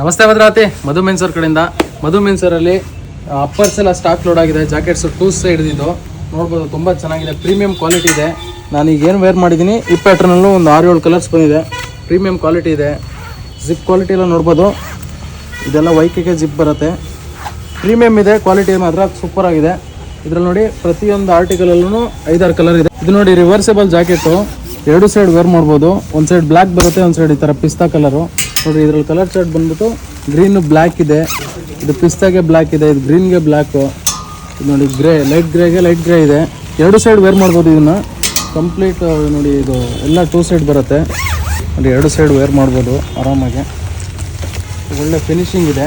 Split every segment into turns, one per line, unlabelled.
ನಮಸ್ತೆ ಭದ್ರಾತಿ ಮಧು ಮೆನ್ಸರ್ ಕಡೆಯಿಂದ. ಮಧು ಮೆನ್ಸರಲ್ಲಿ ಅಪ್ಪರ್ಸ್ ಎಲ್ಲ ಸ್ಟಾಕ್ ಲೋಡ್ ಆಗಿದೆ. ಜಾಕೆಟ್ಸ್ ಟೂ ಸೈಡ್ ಹಿಡಿದಿದ್ದು ನೋಡ್ಬೋದು, ತುಂಬ ಚೆನ್ನಾಗಿದೆ. ಪ್ರೀಮಿಯಂ ಕ್ವಾಲಿಟಿ ಇದೆ. ನಾನು ಈಗ ಏನು ವೇರ್ ಮಾಡಿದ್ದೀನಿ, ಈ ಪ್ಯಾಟ್ರನಲ್ಲೂ ಒಂದು ಆರು ಏಳು ಕಲರ್ಸ್ ಬಂದಿದೆ. ಪ್ರೀಮಿಯಂ ಕ್ವಾಲಿಟಿ ಇದೆ. ಜಿಪ್ ಕ್ವಾಲಿಟಿ ಎಲ್ಲ ನೋಡ್ಬೋದು. ಇದೆಲ್ಲ ವೈಕಿಗೆ ಜಿಪ್ ಬರುತ್ತೆ. ಪ್ರೀಮಿಯಂ ಇದೆ ಕ್ವಾಲಿಟಿ ಮಾತ್ರ ಸೂಪರ್ ಆಗಿದೆ. ಇದ್ರಲ್ಲಿ ನೋಡಿ, ಪ್ರತಿಯೊಂದು ಆರ್ಟಿಕಲಲ್ಲೂ ಐದಾರು ಕಲರ್ ಇದೆ. ಇದು ನೋಡಿ ರಿವರ್ಸೇಬಲ್ ಜಾಕೆಟು ಎರಡು ಸೈಡ್ ವೇರ್ ಮಾಡ್ಬೋದು. ಒಂದು ಸೈಡ್ ಬ್ಲ್ಯಾಕ್ ಬರುತ್ತೆ, ಒಂದು ಸೈಡ್ ಈ ಥರ ಪಿಸ್ತಾ ಕಲರು ನೋಡಿ, ಇದ್ರಲ್ಲಿ ಕಲರ್ ಚಾರ್ಟ್ ಬಂದ್ಬಿಟ್ಟು ಗ್ರೀನು ಬ್ಲ್ಯಾಕ್ ಇದೆ. ಇದು ಪಿಸ್ತಾಗೆ ಬ್ಲ್ಯಾಕ್ ಇದೆ, ಇದು ಗ್ರೀನ್ಗೆ ಬ್ಲ್ಯಾಕು ಇದು ನೋಡಿ ಗ್ರೇ ಲೈಟ್ ಗ್ರೇಗೆ ಲೈಟ್ ಗ್ರೇ ಇದೆ. ಎರಡು ಸೈಡ್ ವೇರ್ ಮಾಡ್ಬೋದು ಇದನ್ನು. ಕಂಪ್ಲೀಟ್ ನೋಡಿ, ಇದು ಎಲ್ಲ ಟೂ ಸೈಡ್ ಬರುತ್ತೆ. ನೋಡಿ, ಎರಡು ಸೈಡ್ ವೇರ್ ಮಾಡ್ಬೋದು ಆರಾಮಾಗಿ. ಒಳ್ಳೆ ಫಿನಿಶಿಂಗ್ ಇದೆ.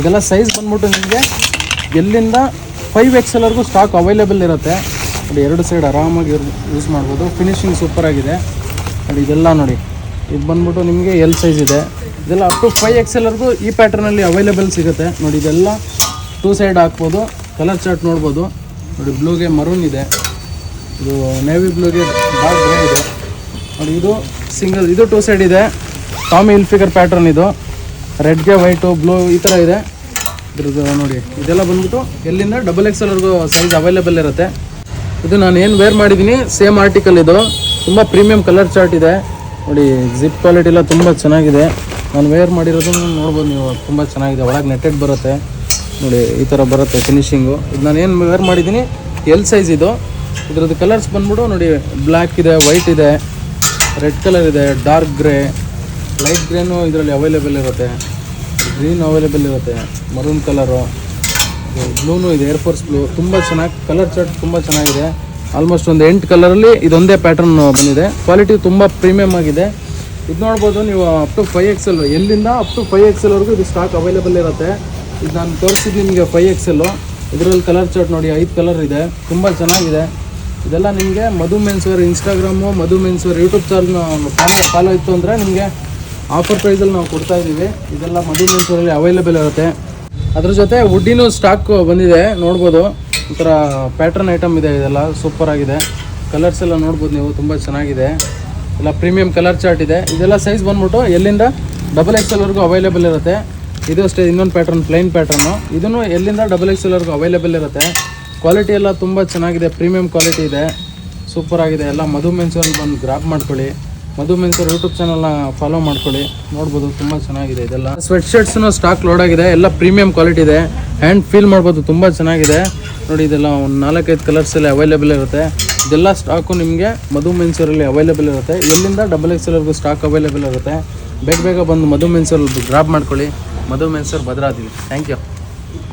ಇದೆಲ್ಲ ಸೈಜ್ ಬಂದ್ಬಿಟ್ಟು ನಿಮಗೆ ಎಲ್ಲಿಂದ ಫೈವ್ ಎಕ್ಸೆಲ್ವರೆಗೂ ಸ್ಟಾಕ್ ಅವೈಲೇಬಲ್ ಇರುತ್ತೆ. ನೋಡಿ, ಎರಡು ಸೈಡ್ ಆರಾಮಾಗಿ ಯೂಸ್ ಮಾಡ್ಬೋದು. ಫಿನಿಶಿಂಗ್ ಸೂಪರಾಗಿದೆ ನೋಡಿ, ಇದೆಲ್ಲ ನೋಡಿ. ಇದು ಬಂದ್ಬಿಟ್ಟು ನಿಮಗೆ ಎಲ್ ಸೈಜ್ ಇದೆ. ಇದೆಲ್ಲ ಅಪ್ ಟು ಫೈವ್ ಎಕ್ಸೆಲ್ವರೆಗೂ ಈ ಪ್ಯಾಟರ್ನಲ್ಲಿ ಅವೈಲೇಬಲ್ ಸಿಗುತ್ತೆ. ನೋಡಿ, ಇದೆಲ್ಲ ಟೂ ಸೈಡ್ ಹಾಕ್ಬೋದು ಕಲರ್ ಚಾರ್ಟ್ ನೋಡ್ಬೋದು. ನೋಡಿ ಬ್ಲೂಗೆ ಮರೂನ್ ಇದೆ. ಇದು ನೇವಿ ಬ್ಲೂಗೆ ಡಾರ್ಕ್ ಗ್ರೇ ಇದೆ. ನೋಡಿ, ಇದು ಸಿಂಗಲ್ ಇದು ಟೂ ಸೈಡ್ ಇದೆ. ಟಾಮಿ ಇಲ್ ಫಿಗರ್ ಪ್ಯಾಟರ್ನ್ ಇದು ರೆಡ್ಗೆ ವೈಟು ಬ್ಲೂ ಈ ಥರ ಇದೆ. ಇದ್ರದ್ದು ನೋಡಿ, ಇದೆಲ್ಲ ಬಂದ್ಬಿಟ್ಟು ಎಲ್ಲಿಂದ ಡಬಲ್ ಎಕ್ಸೆಲ್ವರೆಗೂ ಸೈಜ್ ಅವೈಲೇಬಲ್ ಇರುತ್ತೆ. ಇದು ನಾನು ಏನು ವೇರ್ ಮಾಡಿದ್ದೀನಿ ಸೇಮ್ ಆರ್ಟಿಕಲ್ ಇದು. ತುಂಬ ಪ್ರೀಮಿಯಂ ಕಲರ್ ಚಾರ್ಟ್ ಇದೆ. ನೋಡಿ ಜಿಪ್ ಕ್ವಾಲಿಟಿ ಎಲ್ಲ ತುಂಬ ಚೆನ್ನಾಗಿದೆ. ನಾನು ವೇರ್ ಮಾಡಿರೋದನ್ನು ನೋಡ್ಬೋದು ನೀವು. ತುಂಬ ಚೆನ್ನಾಗಿದೆ. ಒಳಗೆ ನೆಟ್ಟೆಡ್ ಬರುತ್ತೆ. ನೋಡಿ, ಈ ಥರ ಬರುತ್ತೆ ಫಿನಿಶಿಂಗು ಇದು ನಾನು ಏನು ವೇರ್ ಮಾಡಿದ್ದೀನಿ? ಎಲ್ ಸೈಜ್ ಇದು. ಇದರದ್ದು ಕಲರ್ಸ್ ಬಂದ್ಬಿಟ್ಟು ನೋಡಿ ಬ್ಲ್ಯಾಕ್ ಇದೆ ವೈಟ್ ಇದೆ ರೆಡ್ ಕಲರ್ ಇದೆ ಡಾರ್ಕ್ ಗ್ರೇ ಲೈಟ್ ಗ್ರೇನು ಇದರಲ್ಲಿ ಅವೈಲೇಬಲ್ ಇರುತ್ತೆ. ಗ್ರೀನ್ ಅವೈಲೇಬಲ್ ಇರುತ್ತೆ. ಮರೂನ್ ಕಲರು ಬ್ಲೂನು ಇದೆ ಏರ್ಫೋರ್ಸ್ ಬ್ಲೂ ತುಂಬ ಚೆನ್ನಾಗಿ ಕಲರ್ ಚಾರ್ಟ್ ತುಂಬ ಚೆನ್ನಾಗಿದೆ. ಆಲ್ಮೋಸ್ಟ್ ಒಂದು ಎಂಟು ಕಲರಲ್ಲಿ ಇದೊಂದೇ ಪ್ಯಾಟರ್ನ್ ಬಂದಿದೆ. ಕ್ವಾಲಿಟಿ ತುಂಬ ಪ್ರೀಮಿಯಮ್ ಆಗಿದೆ. ಇದು ನೋಡ್ಬೋದು, ನೀವು ಅಪ್ ಟು ಫೈವ್ ಎಕ್ಸೆಲ್ ಎಲ್ಲಿಂದ ಅಪ್ ಟು ಫೈವ್ ಎಕ್ಸೆಲ್ವರೆಗೂ ಇದು ಸ್ಟಾಕ್ ಅವೈಲೇಬಲ್ ಇರುತ್ತೆ. ಇದು ನಾನು ತೋರಿಸಿದ್ದು ನಿಮಗೆ ಫೈವ್ ಎಕ್ಸೆಲ್ಲು ಇದರಲ್ಲಿ ಕಲರ್ ಚಾರ್ಟ್ ನೋಡಿ, ಐದು ಕಲರ್ ಇದೆ. ತುಂಬ ಚೆನ್ನಾಗಿದೆ. ಇದೆಲ್ಲ ನಿಮಗೆ Madhu menswear Instagram Madhu menswear YouTube channel follow follow ಇತ್ತು ಅಂದರೆ ನಿಮಗೆ ಆಫರ್ ಪ್ರೈಸಲ್ಲಿ ನಾವು ಕೊಡ್ತಾ ಇದ್ದೀವಿ ಇದೆಲ್ಲ ಮಧು ಮೆನ್ಸ್ವೇರಲ್ಲಿ ಅವೈಲೇಬಲ್ ಇರುತ್ತೆ. ಅದ್ರ ಜೊತೆ ವುಡ್ಡಿನೂ ಸ್ಟಾಕ್ ಬಂದಿದೆ. ನೋಡ್ಬೋದು, ಒಂಥರ ಪ್ಯಾಟ್ರನ್ ಐಟಮ್ ಇದೆ ಇದೆಲ್ಲ. ಸೂಪರ್ ಆಗಿದೆ. ಕಲರ್ಸ್ ಎಲ್ಲ ನೋಡ್ಬೋದು ನೀವು, ತುಂಬ ಚೆನ್ನಾಗಿದೆ. ಎಲ್ಲ ಪ್ರೀಮಿಯಂ ಕಲರ್ ಚಾರ್ಟ್ ಇದೆ. ಇದೆಲ್ಲ ಸೈಜ್ ಬಂದ್ಬಿಟ್ಟು ಎಲ್ಲಿಂದ ಡಬಲ್ ಎಕ್ಸ್ ಎಕ್ಸೆಲ್ವರೆಗೂ ಅವೈಲೇಬಲ್ ಇರುತ್ತೆ. ಇದು ಅಷ್ಟೇ, ಇನ್ನೊಂದು ಪ್ಯಾಟ್ರನ್ ಪ್ಲೈನ್ ಪ್ಯಾಟ್ರನ್ನು ಇದನ್ನು ಎಲ್ಲಿಂದ ಡಬಲ್ ಎಕ್ಸ್ ಎಕ್ಸೆಲ್ವರೆಗೂ ಅವೈಲೇಬಲ್ ಇರುತ್ತೆ. ಕ್ವಾಲಿಟಿ ಎಲ್ಲ ತುಂಬ ಚೆನ್ನಾಗಿದೆ ಪ್ರೀಮಿಯಂ ಕ್ವಾಲಿಟಿ ಇದೆ. ಸೂಪರ್ ಆಗಿದೆ. ಎಲ್ಲ ಮಧು ಮೆನ್ಸೂರಲ್ಲಿ ಬಂದು ಗ್ರಾಪ್ ಮಾಡ್ಕೊಳ್ಳಿ. ಮಧು ಮೆನ್ಸೂರ್ ಯೂಟ್ಯೂಬ್ ಚಾನಲ್ನ ಫಾಲೋ ಮಾಡ್ಕೊಳ್ಳಿ. ನೋಡ್ಬೋದು, ತುಂಬ ಚೆನ್ನಾಗಿದೆ ಇದೆಲ್ಲ. ಸ್ವೆಟ್ ಶರ್ಟ್ಸ್ನು ಸ್ಟಾಕ್ ಲೋಡ್ ಆಗಿದೆ. ಎಲ್ಲ ಪ್ರೀಮಿಯಂ ಕ್ವಾಲಿಟಿ ಇದೆ. ಹ್ಯಾಂಡ್ ಫೀಲ್ ಮಾಡ್ಬೋದು, ತುಂಬ ಚೆನ್ನಾಗಿದೆ. ನೋಡಿ, ಇದೆಲ್ಲ ಒಂದು ನಾಲ್ಕೈದು ಕಲರ್ಸ್ ಎಲ್ಲ ಅವೈಲೇಬಲ್ ಇರುತ್ತೆ. ಇದೆಲ್ಲ ಸ್ಟಾಕು ನಿಮಗೆ ಮಧು ಮೆನ್ಸೂರಲ್ಲಿ ಅವೈಲೇಬಲ್ ಇರುತ್ತೆ. ಎಲ್ಲಿಂದ ಡಬಲ್ ಎಕ್ಸ್ಎಲ್ವರೆಗೂ ಸ್ಟಾಕ್ ಅವೈಲೇಬಲ್ ಇರುತ್ತೆ. ಬೇಗ ಬೇಗ ಬಂದು ಮಧು ಮೆನ್ಸೂರಲ್ಲಿ ಗ್ರಾಪ್ ಮಾಡ್ಕೊಳ್ಳಿ. ಮಧು ಮೆನ್ಸೂರ್ ಭದ್ರಾದಿವಿ ಥ್ಯಾಂಕ್ ಯು